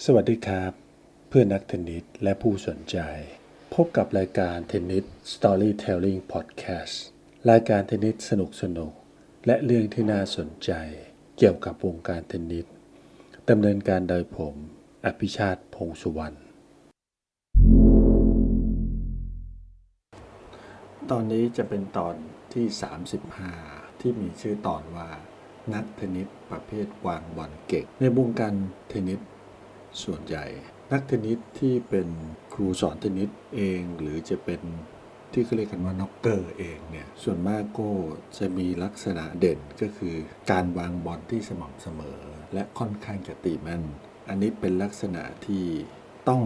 สวัสดีครับ เพื่อนนักเทนนิสและผู้สนใจ พบกับรายการเทนนิส Storytelling Podcast รายการเทนนิสสนุกสนุก และเรื่องที่น่าสนใจ เกี่ยวกับวงการเทนนิสดำเนินการโดยผม อภิชาติพงษ์สุวรรณตอนนี้จะเป็นตอนที่ 35 ที่มีชื่อตอนว่านักเทนนิสประเภทวางบอลเก่งในวงการเทนนิส ส่วนใหญ่ นักเทนนิสที่เป็นครูสอนเทนนิสเองหรือจะเป็นที่เขาเรียกกันว่าน็อกเกอร์เองเนี่ยส่วนมากก็จะมีลักษณะเด่นก็คือการวางบอลที่สม่ำเสมอ และค่อนข้างจะตีแม่นอันนี้เป็นลักษณะที่ต้อง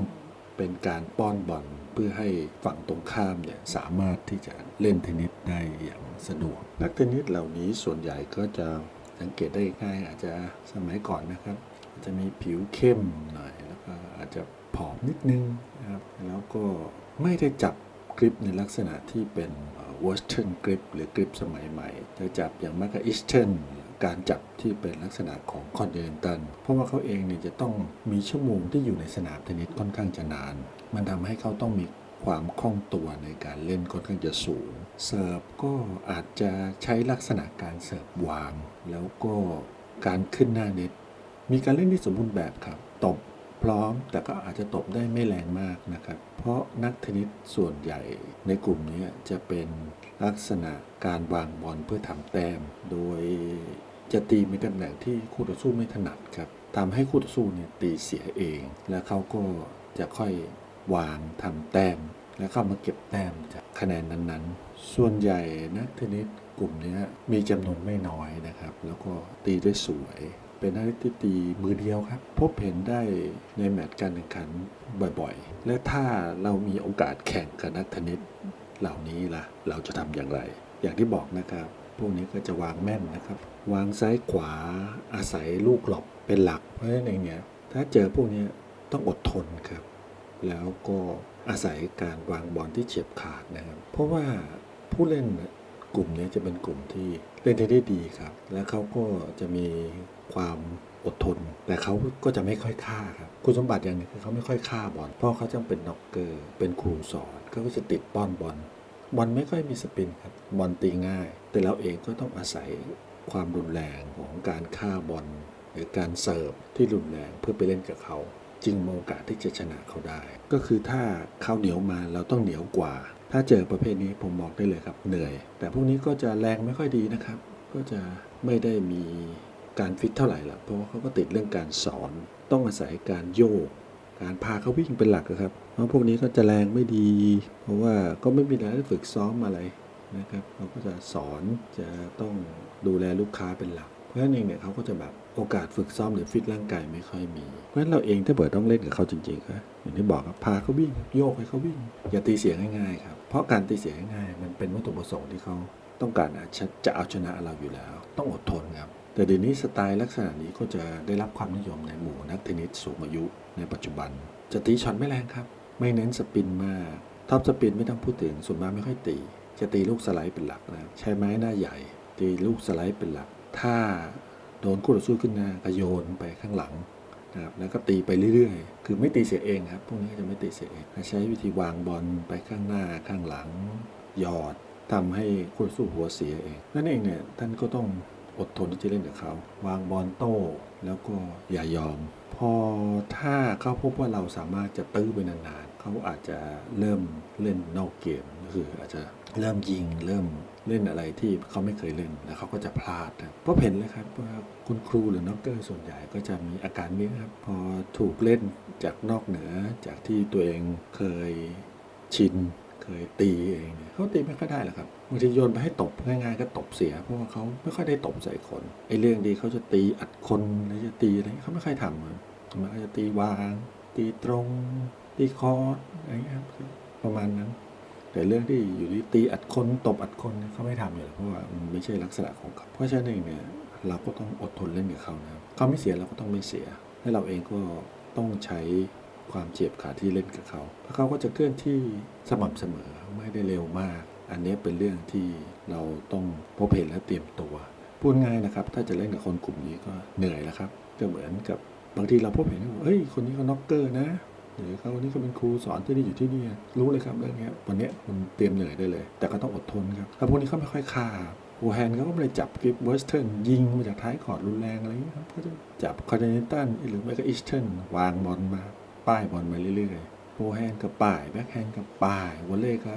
เป็นการป้อนบอลเพื่อให้ฝั่งตรงข้ามเนี่ยสามารถที่จะเล่นเทนนิสได้อย่างสะดวก นักเทนนิสเหล่านี้ส่วนใหญ่ก็จะสังเกตได้ง่ายอาจจะสมัยก่อนนะครับ จะมีผิวเข้มหน่อยแล้วก็อาจจะผอมนิดนึงนะครับแล้วก็ไม่ได้จับกริปในลักษณะที่เป็นวอสเทิร์นกริปหรือกริปสมัยใหม่จะจับอย่างมากก็อิสเทิร์นการจับที่เป็นลักษณะของคอนเดนตันเพราะว่าเขาเองเนี่ยจะต้องมีชั่วโมงที่อยู่ในสนามเทนนิสค่อนข้างจะนาน มันทำให้เขาต้องมีความคล่องตัวในการเล่นค่อนข้างจะสูง เสิร์ฟก็อาจจะใช้ลักษณะการเสิร์ฟวาง แล้วก็การขึ้นหน้าเน็ต มีการเล่นที่สมบูรณ์แบบครับ ตบพร้อมแต่ก็อาจจะตบได้ไม่แรงมากนะครับ เพราะนักเทนนิสส่วนใหญ่ในกลุ่มนี้จะเป็นลักษณะการวางบอลเพื่อทำแต้ม โดยจะตีในตำแหน่งที่คู่ต่อสู้ไม่ถนัดครับทำให้คู่ต่อสู้เนี่ยตีเสียเอง และเขาก็จะค่อยวางทำแต้ม แล้วเข้ามาเก็บแต้มจากคะแนนนั้นๆ ส่วนใหญ่นักเทนนิสกลุ่มนี้มีจำนวนไม่น้อยนะครับ แล้วก็ตีได้สวย เป็นนักที่ตีมือเดียวครับ พบเห็นได้ในแมตช์การแข่งขันบ่อยๆ และถ้าเรามีโอกาสแข่งกับนักเทนนิสเหล่านี้ล่ะ เราจะทำอย่างไร อย่างที่บอกนะครับ พวกนี้ก็จะวางแม่นนะครับ วางซ้ายขวาอาศัยลูกหลบเป็นหลัก เพราะฉะนั้นเงเนี่ยถ้าเจอพวกนี้ต้องอดทนครับ แล้วก็อาศัยการวางบอลที่เฉียบขาดนะครับ เพราะว่าผู้เล่น กลุ่มนี้จะเป็นกลุ่มที่เล่นได้ดีครับ และเขาก็จะมีความอดทน แต่เขาก็จะไม่ค่อยฆ่าครับ คุณสมบัติอย่างนึงคือเขาไม่ค่อยฆ่าบอลเพราะเขาจะเป็นน็อกเกอร์เป็นครูสอนเขาก็จะติดป้อนบอลบอลไม่ค่อยมีสปินครับบอลตีง่าย แต่เราเองก็ต้องอาศัยความรุนแรงของการฆ่าบอลหรือการเสิร์ฟที่รุนแรงเพื่อไปเล่นกับเขา จึงมีโอกาสที่จะชนะเขาได้ ก็คือถ้าเขาเหนียวมาเราต้องเหนียวกว่า ถ้าเจอประเภทนี้ผมบอกได้เลยครับเหนื่อย แต่พวกนี้ก็จะแรงไม่ค่อยดีนะครับ ก็จะไม่ได้มีการฟิตเท่าไหร่ละเพราะว่าเขาก็ติดเรื่องการสอน ต้องอาศัยการโยก การพาเขาวิ่งเป็นหลักครับ เพราะพวกนี้ก็จะแรงไม่ดี เพราะว่าก็ไม่มีการได้ฝึกซ้อมอะไรนะครับเขาก็จะสอนจะต้องดูแลลูกค้าเป็นหลัก เพราะฉะนั้นเองเนี่ยเขาก็จะแบบโอกาสฝึกซ้อมหรือฟิตร่างกายไม่ค่อยมี เพราะฉะนั้นเราเองถ้าเปิดต้องเล่นกับเขาจริงๆครับอย่างที่บอกครับพาเขาวิ่งโยกให้เขาวิ่งอย่าตีเสียงง่ายๆครับ เพราะการตีเสียงง่ายมันเป็นวัตถุประสงค์ที่เขาต้องการจะเอาชนะเราอยู่แล้ว ต้องอดทนครับ แต่เดี๋ยวนี้สไตล์ลักษณะนี้ก็จะได้รับความนิยมในหมู่นักเทนนิสสูงอายุในปัจจุบัน จะตีช็อตไม่แรงครับ ไม่เน้นสปินมากท็อปสปินไม่ต้องพูดถึงส่วนมากไม่ค่อยตี จะตีลูกสไลด์เป็นหลักนะใช้ไม้หน้าใหญ่ ตีลูกสไลด์เป็นหลัก ถ้าโดนคู่ต่อสู้ขึ้นหน้าก็โยนไปข้างหลัง นะครับแล้วก็ตีไปเรื่อยๆ คือไม่ตีเสียเองครับ พวกนี้จะไม่ตีเสียเองใช้วิธีวางบอลไปข้างหน้าข้างหลังหยอดทำให้คู่สู้หัวเสียเอง นั่นเองเนี่ยท่านก็ต้องอดทนที่จะเล่นกับเขาวางบอลโต้ แล้วก็อย่ายอม พอถ้าเขาพบว่าเราสามารถจะตื้อไปนานๆ เขาอาจจะเริ่มเล่นนอกเกมก็คืออาจจะเริ่มยิงเริ่มเล่นอะไรที่เขาไม่เคยเล่นแล้วเขาก็จะพลาดเพราะเห็นเลยครับว่าคุณครูหรือน็อกเกอร์ส่วนใหญ่ก็จะมีอาการนี้ครับพอถูกเล่นจากนอกเหนือจากที่ตัวเองเคยชินเคยตีเองเนี่ยเขาตีไม่ค่อยได้หรอกครับบางทีโยนไปให้ตบง่ายๆก็ตบเสียเพราะว่าเขาไม่ค่อยได้ตบใส่คนไอ้เรื่องดีเขาจะตีอัดคนหรือจะตีอะไรเขาไม่ค่อยทำเลยมันก็จะตีวาง ตีตรง ตีคอสอะไรเงี้ยประมาณนั้น แต่เรื่องที่อยู่ที่ตีอัดคนตบอัดคนเขาไม่ทำอยู่แล้วเพราะว่ามันไม่ใช่ลักษณะของเขาเพราะฉะนั้นเองเนี่ยเราก็ต้องอดทนเล่นกับเขานะครับเขาไม่เสียเราก็ต้องไม่เสีย และเราเองก็ต้องใช้ความเจ็บขาที่เล่นกับเขาเพราะเขาก็จะเคลื่อนที่สม่ำเสมอไม่ได้เร็วมาก อันนี้เป็นเรื่องที่เราต้องพบเห็นและเตรียมตัว พูดง่ายนะครับ ถ้าจะเล่นกับคนกลุ่มนี้ก็เหนื่อยแล้วครับ ก็เหมือนกับบางทีเราพบเห็นว่าเฮ้ย คนนี้เขาน็อกเกอร์นะ หรือเขาคนนี้เขาเป็นครูสอนที่นี่อยู่ที่นี่รู้เลยครับเรื่องเนี้ยวันนี้คุณเตรียมเหนื่อยได้เลย แต่ก็ต้องอดทนครับแล้วพวกนี้เขาไม่ค่อยฆ่าโอแฮนเขาก็ไม่ได้จับกิฟเวสเทิร์นยิงมาจากท้ายคอดรุนแรงอะไรอย่างเงี้ยครับเขาจะจับคอนเทนตันหรือไม่ก็อีสเทิร์นวางบอลมา ป้ายบอลมาเรื่อยๆโฟแฮนกับป้ายแบ็คแฮนกับป้ายวอลเล่ก็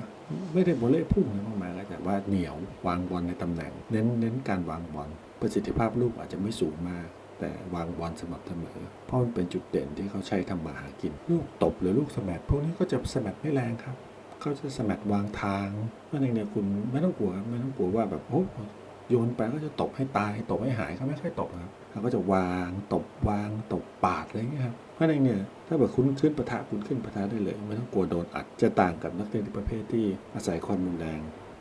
ไม่ได้วอลเล่พุ่งนะมากๆก็แต่ว่าเหนียววางบอลในตำแหน่ง เน้นเน้นการวางบอลประสิทธิภาพลูกอาจจะไม่สูงมาก แต่วางบอลสม่ำเสมอ เพราะมันเป็นจุดเด่นที่เขาใช้ทำมาหากิน ลูกตบหรือลูกสแมัพวกนี้ก็จะสแมัไม่แรงครับเขาจะสแมัวางทางเพราะนั้นเนี่ยคุณไม่ต้องกลัวไม่ต้องกลัวว่าแบบโอ้โยนไปก็จะตบให้ตายตบให้หายเขาไม่ค่อยตบครับเขาก็จะวางตบวางตบปาดอะไรอย่างเงี้ยครับเพราะนั้นเนี่ยถ้าแบบคุณขึ้นปะทะคุณขึ้นปะทะได้เลย ไม่ต้องกลัวโดนอัดจะต่างกับนักเตะประเภทที่อาศัยความรุนแรง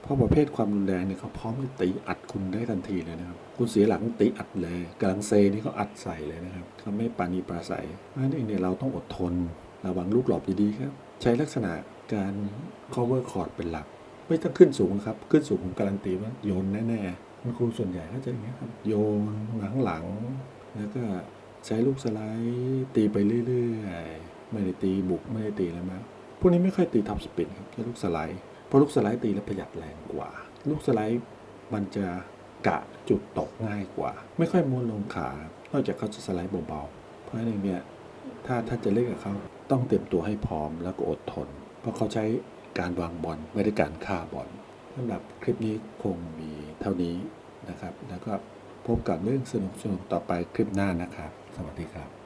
ราะประเภทความรุนแรงเนี่ยเขาพร้อมจะตีอัดคุณได้ทันทีเลยนะครับ คุณเสียหลังตีอัดเลยกำลังเซนี่เขาอัดใส่เลยนะครับเขาไม่ปานีปราศัยนั้นเองเนี่ยเราต้องอดทนระวังลูกหลอบดีๆครับ ใช้ลักษณะการ cover court เป็นหลัก ไม่ต้องขึ้นสูงครับ ขึ้นสูงผมการันตีว่าโยนแน่ๆคุณครูส่วนใหญ่ก็จะอย่างเงี้ครับ โยนมาข้างหลังแล้วก็ใช้ลูกสไลด์ตีไปเรื่อยๆไม่ได้ตีบุกไม่ได้ตีอะไรมากพวกนี้ไม่ค่อยตีท็อปสปินครับใช้ลูกสไลด์ เพราะลูกสไลด์ตีแล้วประหยัดแรงกว่า ลูกสไลด์มันจะกะจุดตกง่ายกว่า ไม่ค่อยม้วนลงขา นอกจากเขาจะสไลด์เบาๆ เพราะฉะนั้นเนี่ยถ้าถ้าจะเล่นกับเขาต้องเตรียมตัวให้พร้อมแล้วก็อดทน เพราะเขาใช้การวางบอลไม่ได้การฆ่าบอลสำหรับคลิปนี้คงมีเท่านี้นะครับ แล้วก็พบกับเรื่องสนุกๆต่อไปคลิปหน้านะครับ สวัสดีครับ